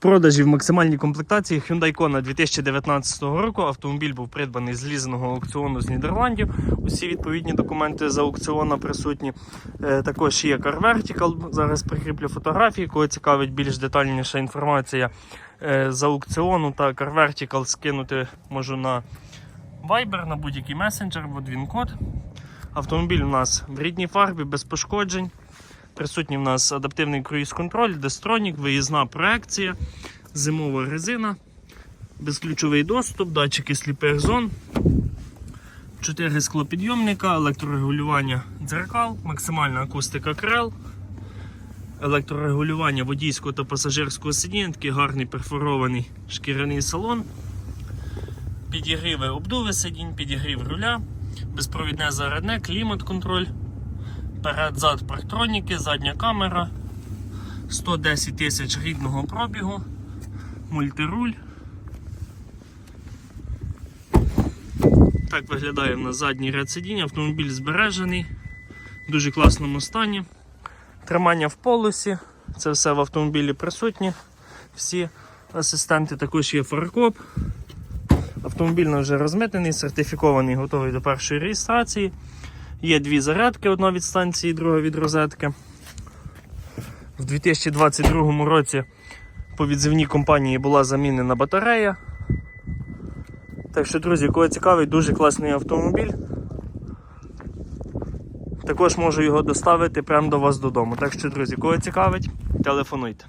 продажі в максимальній комплектації Hyundai Kona 2019 року. Автомобіль був придбаний з лізаного аукціону з Нідерландів. Усі відповідні документи з аукціона присутні. Е, Також є Car Vertical. Зараз прикріплю фотографії. Кого цікавить більш детальніша інформація е, з аукціону та Car Vertical скинути можу на Viber, на будь-який месенджер, от він код. Автомобіль у нас в рідній фарбі, без пошкоджень. Присутній в нас адаптивний круїз-контроль, дестронік, виїзна проекція, зимова резина, безключовий доступ, датчики сліпих зон, 4 склопідйомника, електрорегулювання дзеркал, максимальна акустика крил, електрорегулювання водійського та пасажирського сидіння, гарний перфорований шкіряний салон, підігріви обдуви сидінь, підігрів руля, безпровідне зарядне, клімат-контроль. Перед-зад парктроніки, задня камера, 110 тисяч рідного пробігу, мультируль. Так виглядає в нас задній ряд сидіння, автомобіль збережений, в дуже класному стані. Тримання в полосі, це все в автомобілі присутні. Всі асистенти також є фаркоп. Автомобіль вже розмитнений, сертифікований, готовий до першої реєстрації. Є дві зарядки, одна від станції, друга від розетки. В 2022 році по відзивній компанії була замінена батарея. Так що, друзі, кого цікавий, дуже класний автомобіль. Також можу його доставити прямо до вас додому. Так що, друзі, кого цікавить, телефонуйте.